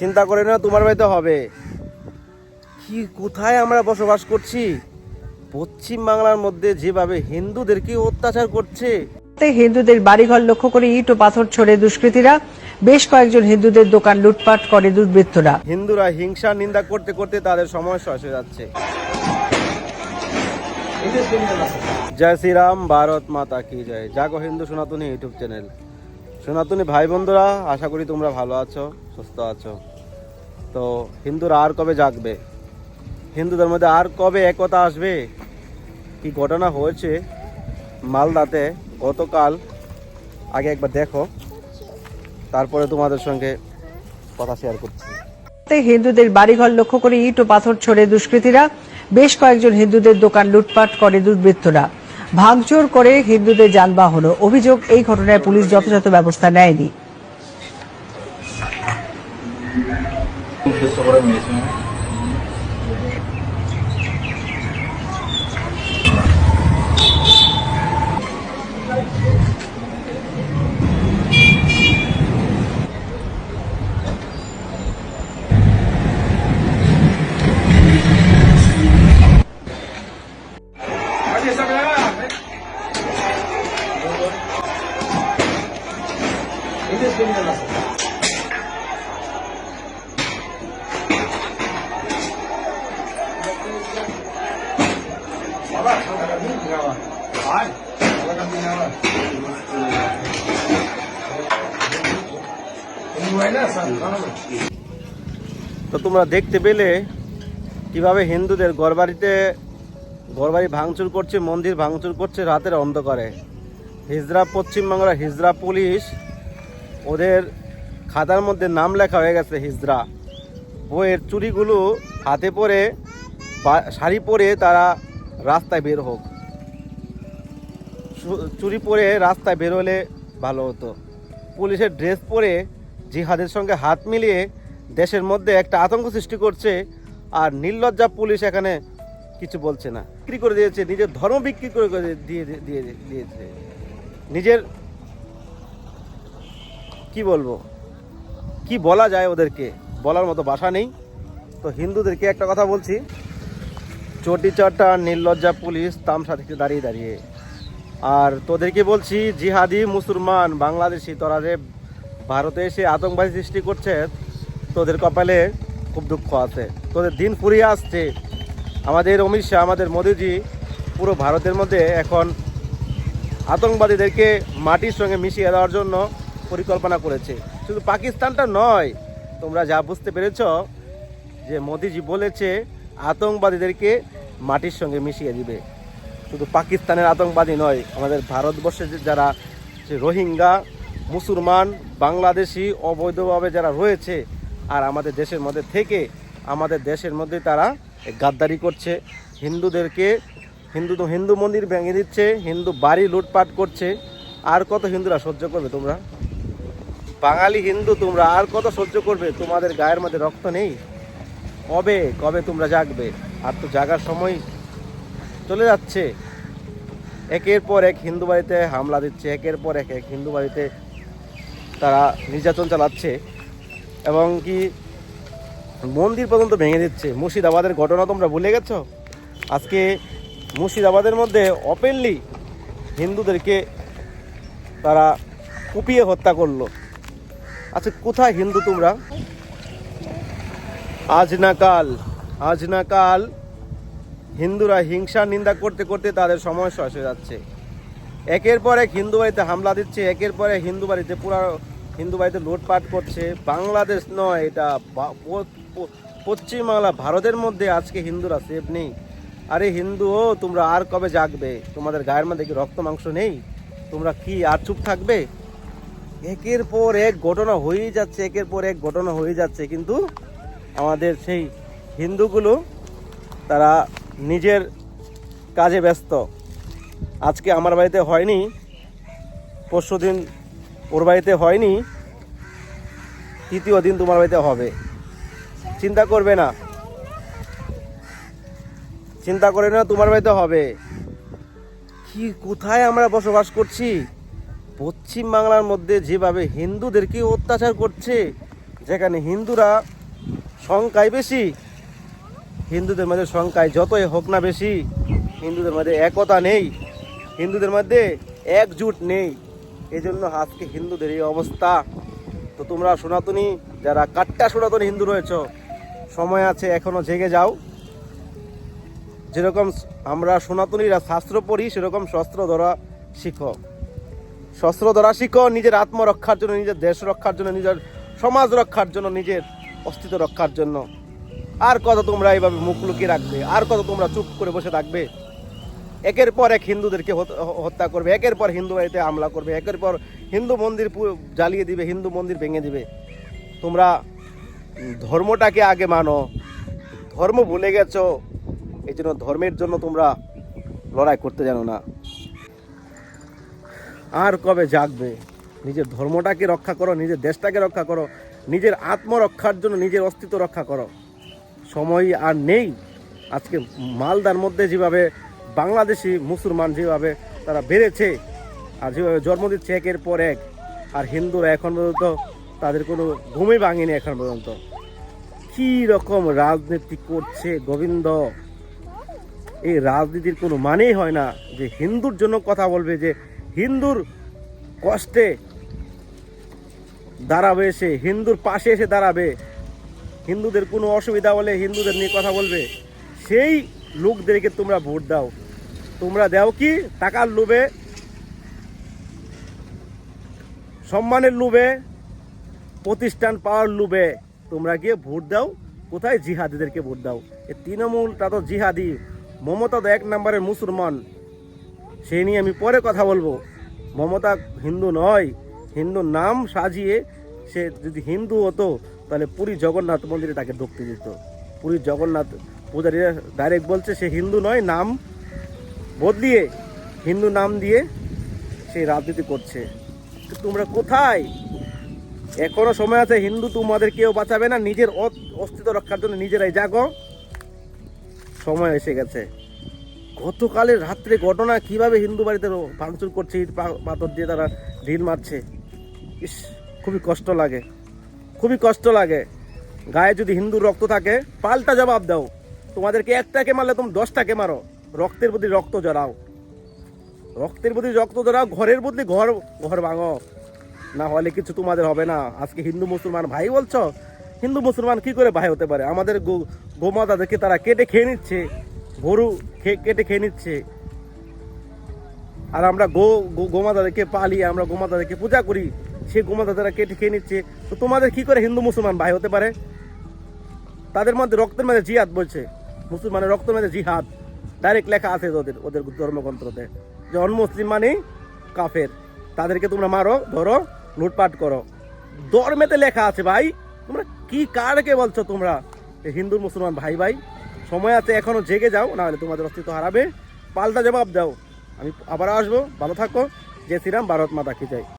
চিন্তা করে না তোমার বাড়িতে হবে। কি কোথায় আমরা বসবাস করছি? পশ্চিম বাংলার মধ্যে যেভাবে হিন্দুদেরকে অত্যাচার করছে। হিন্দুদের বাড়িঘর লক্ষ্য করে ইট ও পাথর ছোড়ে দুষ্কৃতীরা বেশ কয়েকজন হিন্দুদের দোকান লুটপাট করে দুর্বৃত্তরা। হিন্দুরা হিংসা নিন্দা করতে করতে তাদের সময় শেষ হয়ে যাচ্ছে। জয় শ্রীরাম ভারত মাতা কি জয়। জাগো হিন্দু সনাতনী ইউটিউব চ্যানেল। সনাতনী ভাই বন্ধুরা আশা করি তোমরা ভালো আছো সুস্থ আছো। তো হিন্দুরা আর কবে জাগবে? হিন্দুদের মধ্যে আর কবে একতা আসবে? কি ঘটনা হয়েছে মালদাতে গতকাল? আগে একবার দেখো। তারপরে তোমাদের সঙ্গে কথা শেয়ার করছি। হিন্দুদের বাড়িঘর লক্ষ্য করে ইট ও পাথর ছোড়ে দুষ্কৃতীরা। বেশ কয়েকজন হিন্দুদের দোকান লুটপাট করে দুর্বৃত্তরা। ভাঙচুর করে হিন্দুদের যানবাহন অভিযোগ, এই ঘটনায় পুলিশ যথাযথ ব্যবস্থা নেয়নি। de sobremesa, né? তো তোমরা দেখতে পেলে কীভাবে হিন্দুদের ঘরবাড়িতে ঘরবাড়ি ভাঙচুর করছে, মন্দির ভাঙচুর করছে রাতের অন্ধকারে। হিজরা পশ্চিমবাংলার হিজরা পুলিশ ওদের খাতার মধ্যে নাম লেখা হয়ে গেছে, হিজরা। বইয়ের চুরিগুলো হাতে পরে শাড়ি পরে তারা রাস্তায় বের হোক। চুরি পরে রাস্তায় বেরোলে ভালো হতো। পুলিশের ড্রেস পরে জিহাদের সঙ্গে হাত মিলিয়ে দেশের মধ্যে একটা আতঙ্ক সৃষ্টি করছে আর নির্লজ্জা পুলিশ এখানে কিছু বলছে না। বিক্রি করে দিয়েছে, নিজের ধর্ম বিক্রি করে দিয়ে- দিয়ে, দিয়েছে। নিজের কি বলব? কি বলা যায় ওদেরকে? বলার মতো ভাষা নেই। তো হিন্দুদেরকে একটা কথা বলছি, চটি চটা নির্লজ্জা পুলিশ তামসা থেকে দাঁড়িয়ে দাঁড়িয়ে। আর তোদেরকে বলছি, জিহাদি, মুসলমান, বাংলাদেশি, তোরা যে ভারতে এসে আতঙ্কবাদী সৃষ্টি করছে, তোদের কপালে খুব দুঃখ আছে। তোদের দিন ফুরিয়ে আসছে। আমাদের অমিত শাহ, আমাদের মোদিজি পুরো ভারতের মধ্যে এখন আতঙ্কবাদীদেরকে মাটির সঙ্গে মিশিয়ে দেওয়ার জন্য পরিকল্পনা করেছে। শুধু পাকিস্তানটা নয়, তোমরা যা বুঝতে পেরেছ যে মোদিজি বলেছে, আতঙ্কবাদীদেরকে মাটির সঙ্গে মিশিয়ে দিবে। শুধু পাকিস্তানের আতঙ্কবাদী নয়, আমাদের ভারতবর্ষে যে যারা রোহিঙ্গা, মুসলমান, বাংলাদেশি অবৈধভাবে যারা রয়েছে আর আমাদের দেশের মধ্যে থেকে, আমাদের দেশের মধ্যে তারা গাদ্দারি করছে। হিন্দুদেরকে, হিন্দু তো হিন্দু মন্দির ভেঙে দিচ্ছে, হিন্দু বাড়ি লুটপাট করছে। আর কত হিন্দুরা সহ্য করবে তোমরা? বাঙালি হিন্দু তোমরা, আর কত সহ্য করবে? তোমাদের গায়ের মধ্যে রক্ত নেই। কবে কবে তোমরা জাগবে? আর তো জাগার সময় চলে যাচ্ছে। একের পর এক হিন্দু বাড়িতে হামলা দিচ্ছে, একের পর এক এক হিন্দু বাড়িতে তারা নির্যাতন চালাচ্ছে এবং কি মন্দির পর্যন্ত ভেঙে দিচ্ছে। মুর্শিদাবাদের ঘটনা তোমরা ভুলে গেছো? আজকে মুর্শিদাবাদের মধ্যে ওপেনলি হিন্দুদেরকে তারা কুপিয়ে হত্যা করল। আচ্ছা কোথায় হিন্দু তোমরা? আজ না কাল, আজ না কাল হিন্দুরা হিংসা নিন্দা করতে করতে তাদের সময় শেষ যাচ্ছে। একের পর এক হিন্দু বাড়িতে হামলা দিচ্ছে, একের পর এক হিন্দু বাড়িতে পুরো হিন্দু বাড়িতে লুটপাট করছে। বাংলাদেশ নয়, এটা পশ্চিমবাংলা ভারতের মধ্যে আজকে হিন্দুরা সেফ নেই। আরে হিন্দু ও, তোমরা আর কবে জাগবে? তোমাদের গায়ের মধ্যে কি রক্ত মাংস নেই? তোমরা কি আর চুপ থাকবে? একের পর এক ঘটনা হয়েই যাচ্ছে, একের পর এক ঘটনা হয়ে যাচ্ছে। কিন্তু আমাদের সেই হিন্দুগুলো, তারা নিজের কাজে ব্যস্ত। আজকে আমার বাড়িতে হয়নি, পরশু দিন ওর বাড়িতে হয়নি, তৃতীয় দিন তোমার বাড়িতে হবে। চিন্তা করবে না। চিন্তা করে না তোমার বাড়িতে হবে। কি, কোথায় আমরা বসবাস করছি? পশ্চিম বাংলার মধ্যে যেভাবে হিন্দুদেরকে অত্যাচার করছে, যেখানে হিন্দুরা সংখ্যায় বেশি হিন্দুদের মধ্যে সংখ্যায় যতই হোক না বেশি, হিন্দুদের মধ্যে একতা নেই, হিন্দুদের মধ্যে একজুট নেই। এই জন্য আজকে হিন্দুদের এই অবস্থা। তো তোমরা সনাতনী, যারা কাট্টা সনাতনী হিন্দু রয়েছ, সময় আছে, এখনও জেগে যাও। যেরকম আমরা সনাতনীরা শাস্ত্র পড়ি, সেরকম শস্ত্র ধরা শিখো। শস্ত্র ধরা শিখো, নিজের আত্মরক্ষার জন্য, নিজের দেশ রক্ষার জন্য, নিজের সমাজ রক্ষার জন্য, নিজের অস্তিত্ব রক্ষার জন্য। আর কত তোমরা এইভাবে মুখ লুকিয়ে রাখবে? আর কত তোমরা চুপ করে বসে থাকবে? একের পর এক হিন্দুদেরকে হত- হত্যা করবে, একের পর হিন্দু বাড়িতে হামলা করবে, একের পর হিন্দু মন্দির জ্বালিয়ে দিবে, হিন্দু মন্দির ভেঙে দিবে। তোমরা ধর্মটাকে আগে মানো। ধর্ম ভুলে গেছো, এই জন্য ধর্মের জন্য তোমরা লড়াই করতে জানো না। আর কবে জাগবে? নিজের ধর্মটাকে রক্ষা করো, নিজের দেশটাকে রক্ষা করো, নিজের আত্মরক্ষার জন্য নিজের অস্তিত্ব রক্ষা করো। সময় আর নেই। আজকে মালদার মধ্যে যেভাবে বাংলাদেশি মুসলমান যেভাবে তারা বেড়েছে আর যেভাবে জন্ম দিচ্ছে একের পর এক, আর হিন্দুরা এখন পর্যন্ত তাদের কোনো ঘুমই ভাঙেনি এখন পর্যন্ত। কি রকম রাজনীতি করছে গোবিন্দ? এই রাজনীতির কোনো মানেই হয় না যে হিন্দুর জন্য কথা বলবে, যে হিন্দুর কষ্টে দাঁড়াবে সে, হিন্দুর পাশে এসে দাঁড়াবে। হিন্দুদের কোনো অসুবিধা হলে হিন্দুদের নিয়ে কথা বলবে। সেই লোকদেরকে তোমরা ভোট দাও। তোমরা দাও কি? টাকার লোভে, সম্মানের লোভে, প্রতিষ্ঠান পাওয়ার লোভে তোমরা গিয়ে ভোট দাও। কোথায়? জিহাদিদেরকে ভোট দাও। এ তৃণমূলটা তো জিহাদি। মমতা তো এক নম্বরের মুসলমান। সেই নিয়ে আমি পরে কথা বলব। মমতা হিন্দু নয়। হিন্দু নাম সাজিয়ে সে যদি হিন্দু হতো তাহলে পুরী জগন্নাথ মন্দিরে তাকে ঢুকতে দিত। পুরী জগন্নাথ পূজারীরা ডাইরেক্ট বলছে, সে হিন্দু নয়, নাম বদলিয়ে হিন্দু নাম দিয়ে সেই রাজনীতি করছে। তোমরা কোথায়? এখনও সময় আছে, হিন্দু তোমাদের কেউ বাঁচাবে না, নিজের অস্তিত্ব রক্ষার জন্য নিজেরাই জাগো। সময় এসে গেছে। গতকালের রাত্রে ঘটনা কীভাবে হিন্দু বাড়িতে ভাঙচুর করছে, ইট পাথর দিয়ে তারা ঢিল মারছে, ইস, খুবই কষ্ট লাগে। খুবই কষ্ট লাগে। গায়ে যদি হিন্দুর রক্ত থাকে, পাল্টা জবাব দাও। তোমাদেরকে একটাকে মারলে তুমি দশটাকে মারো। রক্তের প্রতি রক্ত জড়াও। রক্তের প্রতি রক্ত জড়াও, ঘরের বদলে ঘর ঘর ভাঙো। না হলে কিছু তোমাদের হবে না। আজকে হিন্দু মুসলমান ভাই বলছো, হিন্দু মুসলমান কি করে ভাই হতে পারে? আমাদের গোমাতাদেরকে তারা কেটে খেয়ে নিচ্ছে। গরু কেটে খেয়ে নিচ্ছে। আর আমরা গো, গো- গোমাতাদেরকে পালি আমরা গোমাতাদেরকে পূজা করি। সেই গোমাতাদেরা কেটে খেয়ে নিচ্ছে, তো তোমাদের কি করে হিন্দু মুসলমান ভাই হতে পারে? তাদের মধ্যে রক্তের মধ্যে জিহাদ বলছে। মুসলমানের রক্তের মধ্যে জিহাদ। ডাইরেক্ট লেখা আছে ওদের ওদের ধর্মগ্রন্থতে। যে অনমুসলিম মানে কাফের। তাদেরকে তোমরা মারো, ধরো, লুটপাট করো। ধর্মেতে লেখা আছে ভাই, তোমরা কি কারকে বলছো তোমরা? হিন্দু মুসলমান ভাই ভাই, সময় আছে এখনও জেগে যাও না হলে তোমাদের অস্তিত্ব হারাবে। পাল্টা জবাব দাও। আমি আবার আসব, ভালো থাকো। জয় শ্রীরাম, ভারত মাতা কি চাই